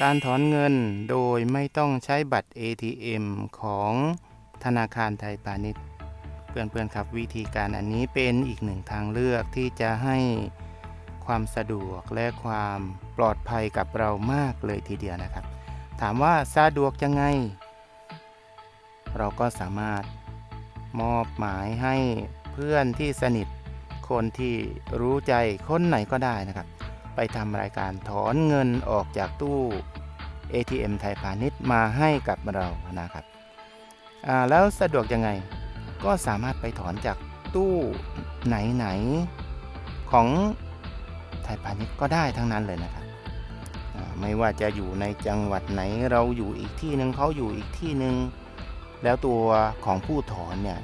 การถอนเงินโดยไม่ต้องใช้บัตร ATM ของธนาคารไทยพาณิชย์ เพื่อนๆครับวิธีการอันนี้เป็นอีกหนึ่งทางเลือกที่จะให้ความสะดวกและความปลอดภัยกับเรามากเลยทีเดียวนะครับ ถามว่าสะดวกยังไง เราก็สามารถมอบหมายให้เพื่อนที่สนิทคนที่รู้ใจคนไหนก็ได้นะครับ ไปทำรายการถอนเงินออกจากตู้ ATM ไทยพาณิชย์มาให้กับเรานะครับแล้วสะดวกยังไงก็สามารถไปถอนจากตู้ไหนๆของไทยพาณิชย์ก็ได้ทั้งนั้นเลยนะครับไม่ว่าจะอยู่ในจังหวัดไหนเราอยู่อีกที่หนึ่งเขาอยู่อีกที่หนึ่งแล้วตัวของผู้ถอนเนี่ย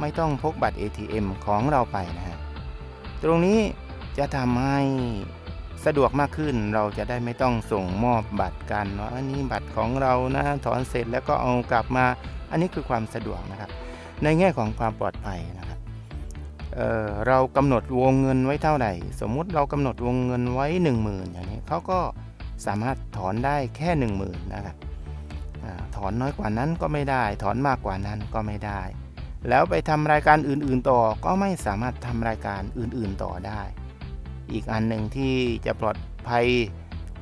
ไม่ต้องพกบัตร ATM ของเราไปนะฮะตรงนี้จะทำให้ สะดวกมากขึ้นเราจะได้ไม่ต้องส่งมอบบัตรกันว่าอันนี้บัตรของเรานะถอนเสร็จแล้วก็เอากลับมา อันนี้คือความสะดวกนะครับ ในแง่ของความปลอดภัยนะครับเเรากำหนดวงเงินไว้เท่าไหร่ สมมุติเรากำหนดวงเงินไว้ 1 0,000อย่างนี้เขาก็สามารถถอนได้แค่ 1 0,000นะครับอถอนน้อยกว่านั้นก็ไม่ได้ ถอนมากกว่านั้นก็ไม่ได้ แล้วไปทำรายการอื่นๆต่อก็ไม่สามารถทำรายการอื่นๆต่อได้ อีกอันหนึ่งที่จะปลอดภัย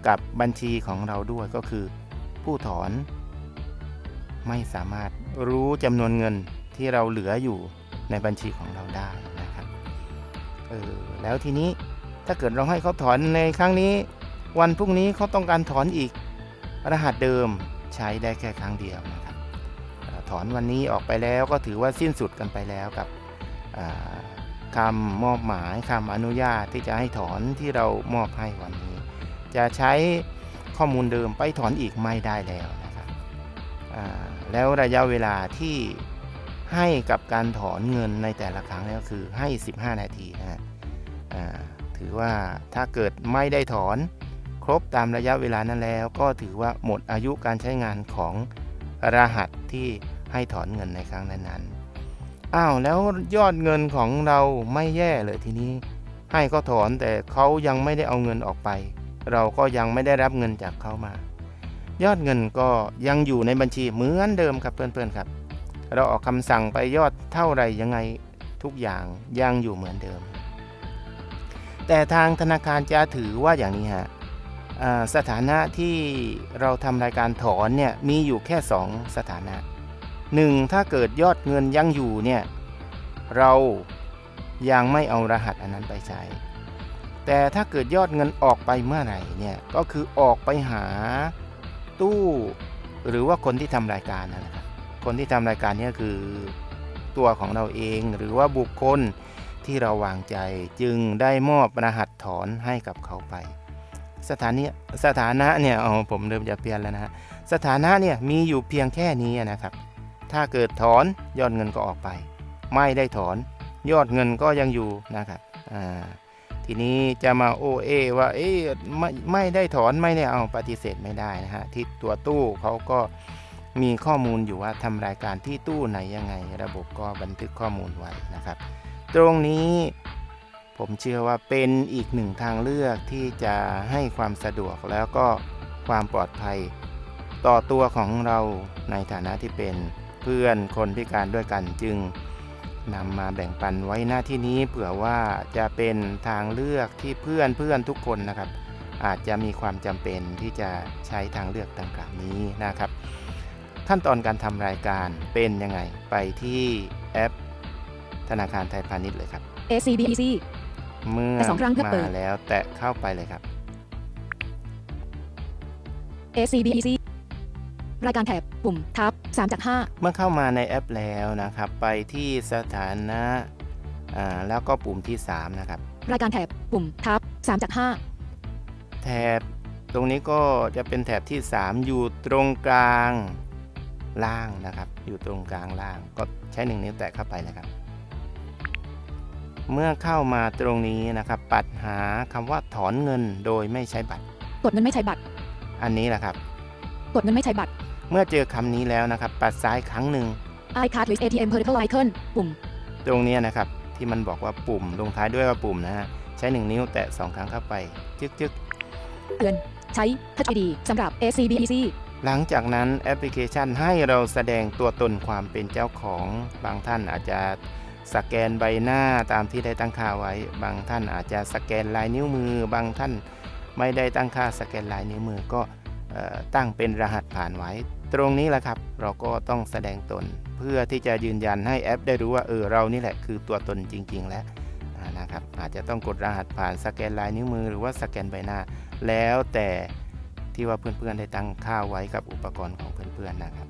กับบัญชีของเราด้วยก็คือ ผู้ถอน ไม่สามารถรู้จำนวนเงินที่เราเหลืออยู่ในบัญชีของเราได้นะครับเออแล้วทีนี้ถ้าเกิดเราให้เขาถอนในครั้งนี้ วันพรุ่งนี้เขาต้องการถอนอีก รหัสเดิมใช้ได้แค่ครั้งเดียวนะครับถอนวันนี้ออกไปแล้วก็ถือว่าสิ้นสุดกันไปแล้วกับ คำมอบหมายคำอนุญาตที่จะให้ถอนที่เรามอบให้วันนี้ จะใช้ข้อมูลเดิมไปถอนอีกไม่ได้แล้วนะครับแล้วระยะเวลาที่ให้กับการถอนเงินในแต่ละครั้งนี่ยก็คือให้ 15 นาทีนะฮะถือว่าถ้าเกิดไม่ได้ถอนครบตามระยะเวลานั้นแล้ว ก็ถือว่าหมดอายุการใช้งานของรหัสที่ให้ถอนเงินในครั้งนั้นๆ อ้าวแล้วยอดเงินของเราไม่แย่เลยทีนี้ ให้เขาถอนแต่เขายังไม่ได้เอาเงินออกไป เราก็ยังไม่ได้รับเงินจากเขามา ยอดเงินก็ยังอยู่ในบัญชีเหมือนเดิมครับเพื่อนๆครับ เราออกคำสั่งไปยอดเท่าไหรยังไงทุกอย่างยังอยู่เหมือนเดิม แต่ทางธนาคารจะถือว่าอย่างนี้ฮะสถานะที่เราทำรายการถอนเนี่ยมีอยู่แค่ 2 สถานะ 1. ถ้าเกิดยอดเงินยังอยู่เนี่ยเรายังไม่เอารหัสอันนั้นไปใช้ แต่ถ้าเกิดยอดเงินออกไปเมื่อไหร่เนี่ยก็คือออกไปหาตู้หรือว่าคนที่ทำรายการนะครับคนที่ทำรายการนี้คือตัวของเราเองหรือว่าบุคคลที่เราวางใจจึงได้มอบรหัสถอนให้กับเขาไป สถานีสถานะเนี่ยเอาผมเริ่มจะเปลี่ยนแล้วนะฮะสถานะเนี่ยมีอยู่เพียงแค่นี้นะครับ ถ้าเกิดถอนยอดเงินก็ออกไป ไม่ได้ถอนยอดเงินก็ยังอยู่นะครับทีนี้จะมาโอเอว่าเอ๊ะไม่ไม่ได้ถอนไม่ได้เอาปฏิเสธไม่ได้นะฮะที่ตัวตู้เขาก็มีข้อมูลอยู่ว่าทำรายการที่ตู้ไหนยังไง ระบบก็บันทึกข้อมูลไว้นะครับ ตรงนี้ผมเชื่อว่าเป็นอีกหนึ่งทางเลือกที่จะให้ความสะดวกแล้วก็ความปลอดภัยต่อตัวของเราในฐานะที่เป็น เพื่อนคนพิการด้วยกันจึงนำมาแบ่งปันไว้หน้าที่นี้เผื่อว่าจะเป็นทางเลือกที่เพื่อนเพื่อนทุกคนนะครับ อาจจะมีความจำเป็นที่จะใช้ทางเลือกต่างๆนี้นะครับ ขั้นตอนการทำรายการเป็นยังไงไปที่แอป ธนาคารไทยพาณิชย์เลยครับ ACBEC เมื่อแต่สองครั้งเพื่อมาเปิดแล้วแตะเข้าไปเลยครับ ACBEC รายการแถบปุ่มทับ3จากเมื่อเข้ามาในแอปแล้วนะครับ ไปที่สถานะอ่าแล้วก็ปุ่มที่ 3 นะครับ5รายการแถบปุ่มทับ3จากแถบตรงนี้ก็จะเป็นแถบที่ 3 อยู่ตรงกลางล่างนะครับ อยู่ตรงกลางล่างก็ใช้หนึ่งนิ้วแตะเข้าไปนะครับ เมื่อเข้ามาตรงนี้นะครับ ปัดหาคำว่าถอนเงินโดยไม่ใช้บัตร5กดเงินไม่ใช้บัตร อันนี้แหละครับ กดเงินไม่ใช้บัตร เมื่อเจอคำนี้แล้วนะครับ ปัดซ้ายครั้งหนึ่ง iCard with ATM Purple Icon ปุ่ม ตรงเนี้ยนะครับที่มันบอกว่าปุ่มลงท้ายด้วยว่าปุ่มนะฮะ ใช้หนึ่งนิ้วแตะสองครั้งเข้าไป จึ๊กจึ๊กเตือน ใช้ Touch ID สำหรับ SCBEC หลังจากนั้นแอปพลิเคชันให้เราแสดงตัวตนความเป็นเจ้าของ บางท่านอาจจะสแกนใบหน้าตามที่ได้ตั้งค่าไว้ บางท่านอาจจะสแกนลายนิ้วมือ บางท่านไม่ได้ตั้งค่าสแกนลายนิ้วมือก็เอ่อตั้งเป็นรหัสผ่านไว้ ตรงนี้แหละครับ เราก็ต้องแสดงตน เพื่อที่จะยืนยันให้แอป ได้รู้ว่าเออเรานี่แหละคือตัวตนจริง ๆ แล้วอ่านะครับอาจจะต้องกดรหัสผ่านสแกนลายนิ้วมือหรือว่าสแกนใบหน้า แล้วแต่ที่ว่าเพื่อนๆได้ตั้งค่าไว้กับอุปกรณ์ของเพื่อนๆนะครับ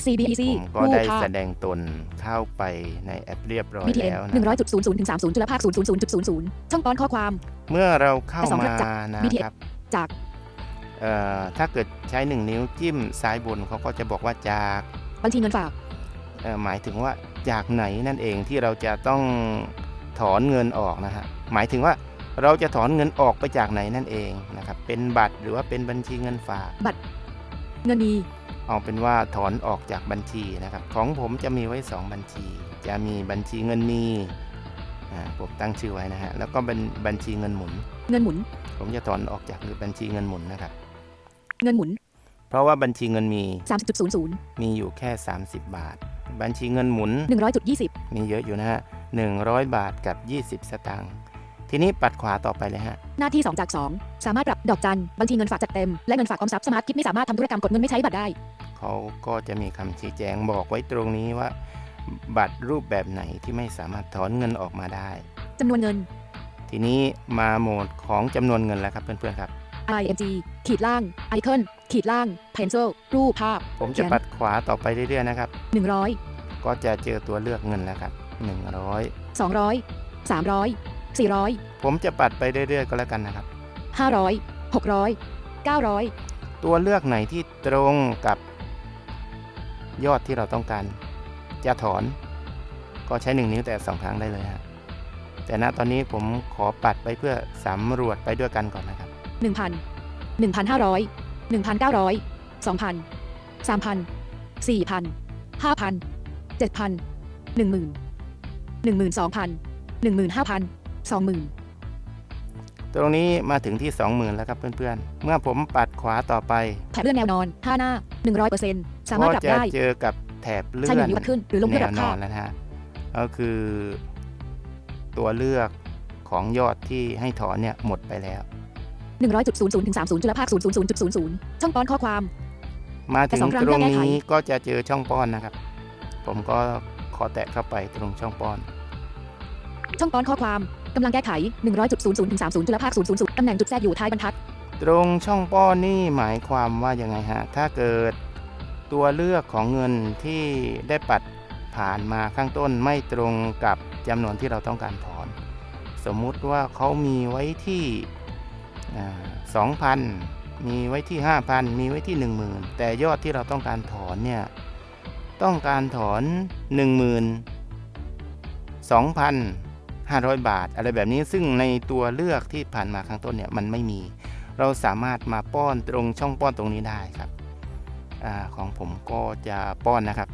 SCBEC ผมก็ผู้ได้ภาแสคดงตนเข้าไปในแอปเรียบร้อย BTN แล้วนะ100.00ถึง30จุลภาค000.00ช่องป้อนข้อความ เมื่อเราเข้าแต่สองมาจากนะ BTN ครับจากเอ่อ ถ้าเกิดใช้ 1 นิ้วจิ้มซ้ายบนเขาก็จะบอกว่าจากบัญชีเงินฝากเอ่อหมายถึงว่าจากไหนนั่นเองที่เราจะต้องถอนเงินออกนะฮะหมายถึงว่าเราจะถอนเงินออกไปจากไหนนั่นเองนะครับเป็นบัตรหรือว่าเป็นบัญชีเงินฝากเงินมีเอาเป็นว่าถอนออกจากบัญชีนะครับ ของผมจะมีไว้ 2 บัญชี จะมีบัญชีเงินมีอ่าผมตั้งชื่อไว้นะฮะแล้วก็เป็นบัญชีเงินหมุน เงินหมุน ผมจะถอนออกจากบัญชีเงินหมุนนะครับ เงินหมุน เพราะว่าบัญชีเงินมี 30.00 มีอยู่แค่ 30 บาท บัญชีเงินหมุน 100.20 มีเยอะอยู่นะฮะ100 บาทกับ 20 สตางค์ทีนี้ปัดขวาต่อไปเลยฮะ หน้าที่ 2 จาก 2 สามารถปรับดอกจันบัญชีเงินฝากจัดเต็ม และเงินฝากออมทรัพย์สมาร์ทคิดไม่สามารถทำธุรกรรมกดเงินไม่ใช้บัตรได้ เขาก็จะมีคำชี้แจงบอกไว้ตรงนี้ว่า บัตรรูปแบบไหนที่ไม่สามารถถอนเงินออกมาได้จำนวนเงิน ทีนี้มาโหมดของจำนวนเงินแล้วครับเพื่อนๆครับ IMG ขีดล่างไอคอนขีดล่าง pencil รูปภาพ ผมจะปัดขวาต่อไปเรื่อยๆนะครับ 100 ก็จะเจอตัวเลือกเงินแล้วครับ 100 200 300 400 ผมจะปัดไปเรื่อยๆก็แล้วกันนะครับ 500 600 900 ตัวเลือกไหนที่ตรงกับยอดที่เราต้องการ จะถอนก็ใช้ 1 นิ้วแต่ 2 ครั้งได้เลยฮะแต่ณตอนนี้ผมขอปัดไปเพื่อสำรวจไปด้วยกันก่อนนะครับ 1,000 1,500 1,900 2,000 3,000 4,000 5,000 7,000 10,000 12,000 15,000 20,000ตรงนี้มาถึงที่ 20,000 แล้วครับเพื่อนๆ เมื่อผมปัดขวาต่อไป แถบเลื่อนแนวนอน5หน้า 100%สามารถปรับก็จะได้เจอกับแถบเลื่ใช้อหนนึ่งนิ้วขึ้นหรือลงเพื่อแนปรัวบนค่าอนแล้วนะฮะก็คือตัวเลือกของยอดที่ให้ถอนเนี่ยหมดไปแล้ว 100.00ถึง30จุลภาค000.00ช่องป้อนข้อความ มาแต่ถึงสองครั้งตรงแก้ไขนี้ก็จะเจอช่องป้อนนะครับ ผมก็ขอแตะเข้าไปตรงช่องป้อน ช่องป้อนข้อความกำลังแก้ไข 100.00ถึง30จุลภาค000ตำแหน่งจุดแทรกอยู่ท้ายบรรทัด ตรงช่องป้อนนี่หมายความว่ายังไงฮะ ถ้าเกิดตัวเลือกของเงินที่ได้ปัดผ่านมาข้างต้นไม่ตรงกับจำนวนที่เราต้องการถอน สมมุติว่าเขามีไว้ที่ สองพันมีไว้ที่ 5,000 มีไว้ที่ 10,000 แต่ยอดที่เราต้องการถอนเนี่ยต้องการถอน 12,500 บาท อะไรแบบนี้ซึ่งในตัวเลือกที่ผ่านมาข้างต้นเนี่ยมันไม่มี เราสามารถมาป้อนตรงช่องป้อนตรงนี้ได้ครับอของผมก็จะป้อนนะครับ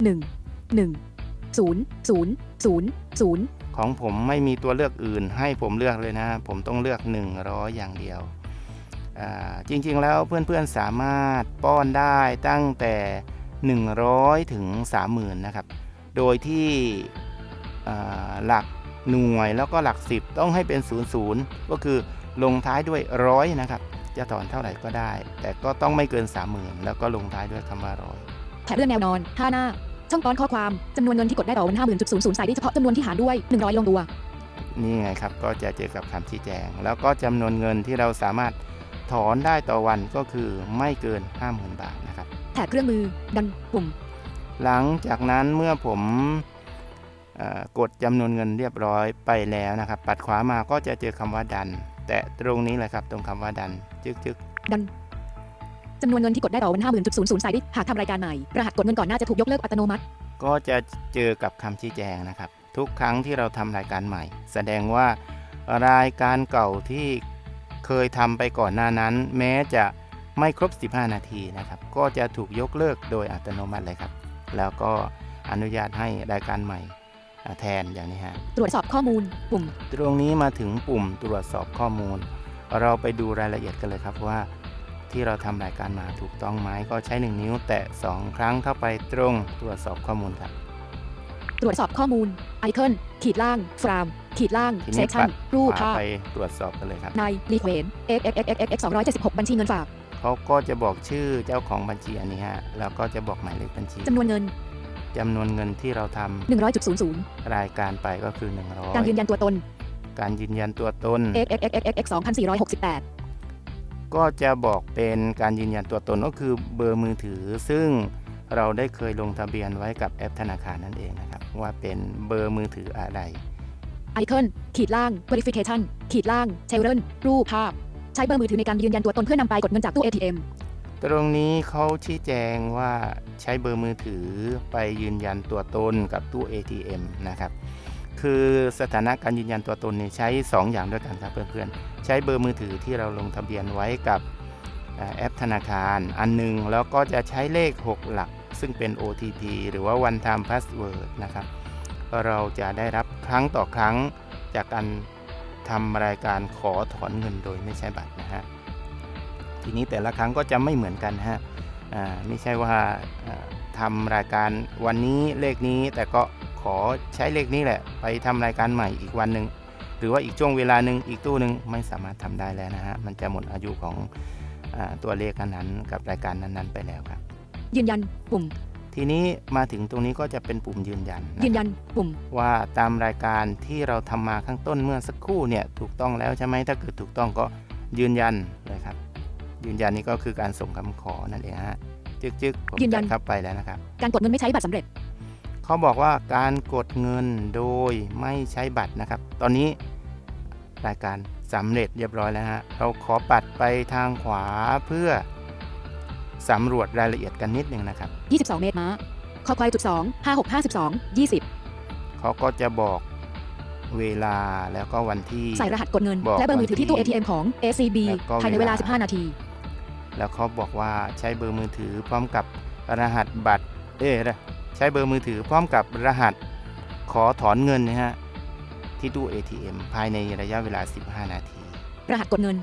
1 1 0 0 0 0 ของผมไม่มีตัวเลือกอื่น ให้ผมเลือกเลยนะ ผมต้องเลือก 100 อย่างเดียวจริงๆแล้วเพื่อนๆสามารถป้อนได้ตั้งแต่ 100 ถึง 30,000 นะครับ โดยที่หลักหน่วยแล้วก็หลัก 10 ต้องให้เป็น 00 ก็คือลงท้ายด้วยร้อยนะครับ จะถอนเท่าไหร่ก็ได้ แต่ก็ต้องไม่เกิน 30,000 แล้วก็ลงท้ายด้วยคำว่าร้อยแถบเลื่อนแนวนอน5หน้า ช่องป้อนข้อความจำนวนเงินที่กดได้ต่อวัน50,000.00ใส่ได้เฉพาะจำนวนที่หารด้วย100ลงตัว นี่ไงครับก็จะเจอกับคำชี้แจง แล้วก็จำนวนเงินที่เราสามารถถอนได้ต่อวันก็คือไม่เกิน 50,000 บาทนะครับ แถบเครื่องมือดันปุ่ม หลังจากนั้นเมื่อผมเอ่อกดจำนวนเงินเรียบร้อยไปแล้วนะครับ ปัดขวามาก็จะเจอคำว่าดัน แต่ตรงนี้แหละครับตรงคำว่าดันจึกจึกดัน จำนวนเงินที่กดได้ต่อวัน50,000.00 ใส่ได้หากทำรายการใหม่ รหัสกดเงินก่อนหน้าจะถูกยกเลิกอัตโนมัติ ก็จะเจอกับคำชี้แจงนะครับ ทุกครั้งที่เราทำรายการใหม่ แสดงว่ารายการเก่าที่เคยทำไปก่อนหน้านั้น แม้จะไม่ครบ 15 นาทีนะครับ ก็จะถูกยกเลิกโดยอัตโนมัติเลยครับ แล้วก็อนุญาตให้รายการใหม่อ่าแทนอย่างนี้ฮะ ตรวจสอบข้อมูลปุ่ม ตรงนี้มาถึงปุ่มตรวจสอบข้อมูล เราไปดูรายละเอียดกันเลยครับว่า ที่เราทำรายการมาถูกต้องไหมก็ใช้ 1 นิ้ว แตะ 2 ครั้งเข้าไปตรงตรวจสอบข้อมูลครับตรวจสอบข้อมูลไอคอนขีดล่างฟรามขีดล่างทีเซนี้สชั่ปันดรูปขวาภาพไปตรวจสอบกันเลยครับนายรีเควน x x x x x x 276 บัญชีเงินฝากเขาก็จะบอกชื่อเจ้าของบัญชีอันนี้ฮะแล้วก็จะบอกหมายเลขบัญชีจำนวนเงินจำนวนเงินที่เราทำ100.00 รายการไปก็คือการยืนยันตัวตน100การยืนยันตัวตน x x x x x x 2468 ก็จะบอกเป็นการยืนยันตัวตนก็คือเบอร์มือถือ ซึ่งเราได้เคยลงทะเบียนไว้กับแอปธนาคารนั่นเองนะครับว่าเป็นเบอร์มือถืออะไรไอคอนขีดล่าง verification ขีดล่าง children รูปภาพ ใช้เบอร์มือถือในการยืนยันตัวตนเพื่อนำไปกดเงินจากตู้ ATM ตรงนี้เขาชี้แจงว่าใช้เบอร์มือถือไปยืนยันตัวตนกับตู้ ATM นะครับ คือสถานะการยืนยันตัวตนเนี่ยใช้ 2 อย่างด้วยกันครับเพื่อนๆ ใช้เบอร์มือถือที่เราลงทะเบียนไว้กับแอปธนาคารอันหนึง แล้วก็จะใช้เลข 6 หลัก ซึ่งเป็น OTP หรือว่า one time password นะครับเราจะได้รับครั้งต่อครั้งจากการทำรายการขอถอนเงินโดยไม่ใช้บัตรนะฮะทีนี้แต่ละครั้งก็จะไม่เหมือนกันฮะไม่ใช่ว่าทำรายการวันนี้เลขนี้แต่ก็ ขอใช้เลขนี้แหละ ไปทำรายการใหม่อีกวันหนึ่งหรือว่าอีกช่วงเวลาหนึ่งอีกตู้หนึ่งไม่สามารถทำได้แล้วนะฮะมันจะหมดอายุของอาตัวเลขนั้นๆกับรายการนั้นๆ ไปแล้วครับ ยืนยันปุ่ม ทีนี้มาถึงตรงนี้ก็จะเป็นปุ่มยืนยันนะยืนยันปุ่มว่าตามรายการที่เราทำมาข้างต้นเมื่อสักครู่เนี่ยถูกต้องแล้วใช่ไหมถ้าเกิดถูกต้องก็ยืนยันเลยครับ ยืนยันนี่ก็คือการส่งคำขอนั่นเองฮะจึกจึกๆผมยืนยันจัดเข้าไปแล้วนะครับ การกดเงินไม่ใช้บัตรสำเร็จ เขาบอกว่าการกดเงินโดยไม่ใช้บัตรนะครับ ตอนนี้รายการสำเร็จเรียบร้อยแล้วฮะเราขอปัดไปทางขวาเพื่อสำรวจรายละเอียดกันนิดหนึ่งนะครับ 22 เมตรม้าคอควายจุด2 56 52 20เขาก็จะบอกเวลาแล้วก็วันที่ ใส่รหัสกดเงินบอกและเบอร์มือถือที่ตู้วันที่ ATM ของ ACB แล้วก็ภายในเวลาเวลา 15 นาที แล้วเขาบอกว่าใช้เบอร์มือถือพร้อมกับรหัสบัตร เอ้ยใช้เบอร์มือถือพร้อมกับรหัสขอถอนเงินนะฮะที่ตู้ ATM ภายในระยะเวลา 15 นาที รหัสกดเงิน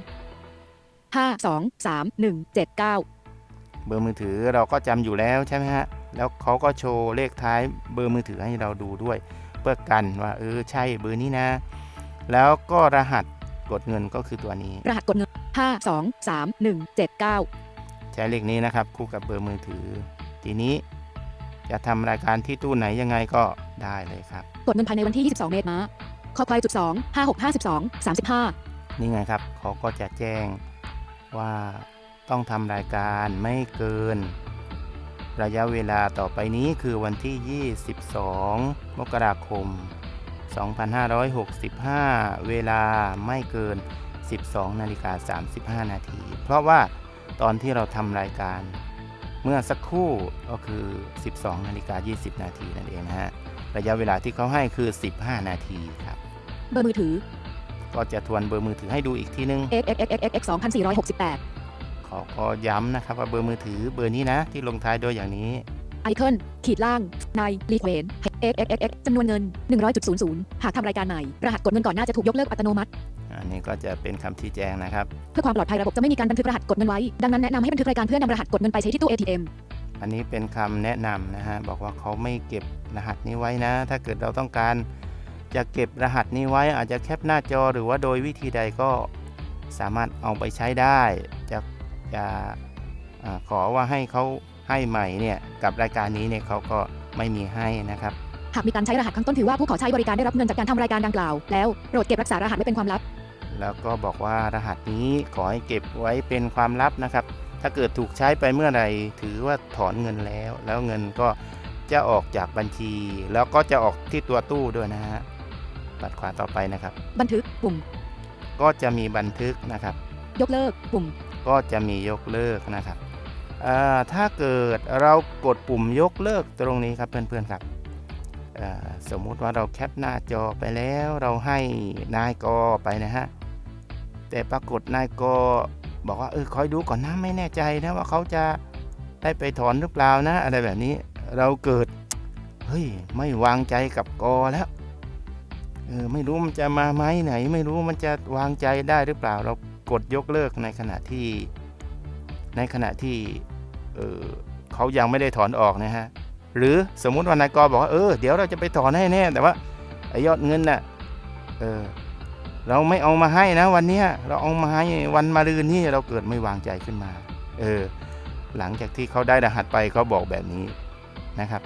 5 2 3 1 7 9 เบอร์มือถือเราก็จำอยู่แล้วใช่ไหมฮะ แล้วเขาก็โชว์เลขท้ายเบอร์มือถือให้เราดูด้วย เพื่อกันว่าเออใช่เบอร์นี้นะ แล้วก็รหัสกดเงินก็คือตัวนี้ รหัสกดเงิน 5 2 3 1 7 9 ใช้เลขนี้นะครับคู่กับเบอร์มือถือ ทีนี้ จะทำรายการที่ตู้ไหนยังไงก็ได้เลยครับ กดเงินภายในวันที่ 22 เมตรม้าคอควายจุด2 56 52 35นี่ไงครับเขาก็จะแจ้งว่าต้องทำรายการไม่เกิน ระยะเวลาต่อไปนี้คือวันที่ 22 มกราคม 2565 เวลาไม่เกิน 12 นาฬิกา 35 นาที เพราะว่าตอนที่เราทำรายการ เมื่อสักครู่ก็คือ 12นาฬิกา20 นาทีนั่นเองนะฮะระยะเวลาที่เขาให้คือ 15 นาทีครับเบอร์มือถือ ก็จะทวนเบอร์มือถือให้ดูอีกทีนึง x x x x x 2468ขอก็ย้ำนะครับว่าเบอร์มือถือเบอร์นี้นะ ที่ลงท้ายด้วยอย่างนี้ไอคอนขีดล่างนายรีเควน x x x x จำนวนเงิน 100.00 หากทำรายการใหม่ รหัสกดเงินก่อนหน้าจะถูกยกเลิกอัตโนมัติอั นนี้ก็จะเป็นคำชี้แจงนะครับ เพื่อความปลอดภัยระบบจะไม่มีการบันทึกรหัสกดเงินไว้ ดังนั้นแนะนำให้บันทึกรายการเพื่อนำรหัสกดเงินไปใช้ที่ตู้ ATM อันนี้เป็นคำแนะนำนะฮะบอกว่าเขาไม่เก็บรหัสนี้ไว้นะ ถ้าเกิดเราต้องการจะเก็บรหัสนี้ไว้ อาจจะแคปหน้าจอหรือว่าโดยวิธีใดก็สามารถเอาไปใช้ได้ จะจะอาขอว่าให้เขาให้ใหม่เนี่ยกับรายการนี้เนี่ยเขาก็ไม่มีให้นะครับ หากมีการใช้รหัสข้างต้นถือว่าผู้ขอใช้บริการได้รับเงินจากการทำรายการดังกล่าว แล้วโปรดเก็บรักษารหัสไว้เป็นความลับ แล้วก็บอกว่ารหัสนี้ขอให้เก็บไว้เป็นความลับนะครับ ถ้าเกิดถูกใช้ไปเมื่อไหร่ถือว่าถอนเงินแล้ว แล้วเงินก็จะออกจากบัญชี แล้วก็จะออกที่ตัวตู้ด้วยนะฮะปัดขวาต่อไปนะครับ บันทึกปุ่ม ก็จะมีบันทึกนะครับ ยกเลิกปุ่ม ก็จะมียกเลิกนะครับอ่าถ้าเกิดเรากดปุ่มยกเลิกตรงนี้ครับเพื่อนๆครับอ่าสมมุติว่าเราแคปหน้าจอไปแล้วเราให้นายกอไปนะฮะ แต่ปรากฏนายกบอกว่าเออคอยดูก่อนนะไม่แน่ใจนะว่าเขาจะได้ไปถอนหรือเปล่านะ อะไรแบบนี้เราเกิดเฮ้ยไม่วางใจกับกอแล้วเออไม่รู้มันจะมาไหมไหน ไม่รู้มันจะวางใจได้หรือเปล่า เรากดยกเลิกในขณะที่ ในขณะที่เออเขายังไม่ได้ถอนออกนะฮะหรือสมมุติว่านายกบอกว่าเออเดี๋ยวเราจะไปถอนให้แน่แต่ว่าไอยอดเงินน่ะเออ เราไม่เอามาให้นะวันเนี้ยเราเอามาให้วันมารืนนี่เราเกิดไม่วางใจขึ้นมา เออ หลังจากที่เขาได้รหัสไปเขาบอกแบบนี้นะครับ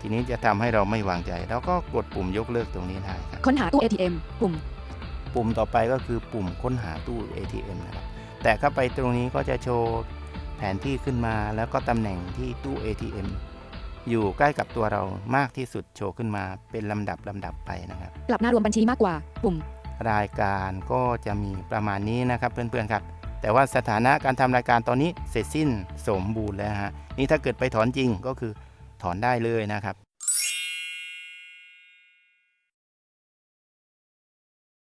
ทีนี้จะทำให้เราไม่วางใจแล้วก็กดปุ่มยกเลิกตรงนี้ได้ครับค้นหาตู้ ATM ปุ่ม ปุ่มต่อไปก็คือปุ่มค้นหาตู้ ATM นะครับแต่เข้าไปตรงนี้ก็จะโชว์แผนที่ขึ้นมาแล้วก็ตำแหน่งที่ตู้ ATM อยู่ใกล้กับตัวเรามากที่สุดโชว์ขึ้นมาเป็นลำดับลำดับไปนะครับกลับหน้ารวมบัญชีมากกว่า ปุ่ม รายการก็จะมีประมาณนี้นะครับเพื่อนๆครับ แต่ว่าสถานะการทำรายการตอนนี้เสร็จสิ้นสมบูรณ์แล้วฮะนี่ถ้าเกิดไปถอนจริงก็คือถอนได้เลยนะครับ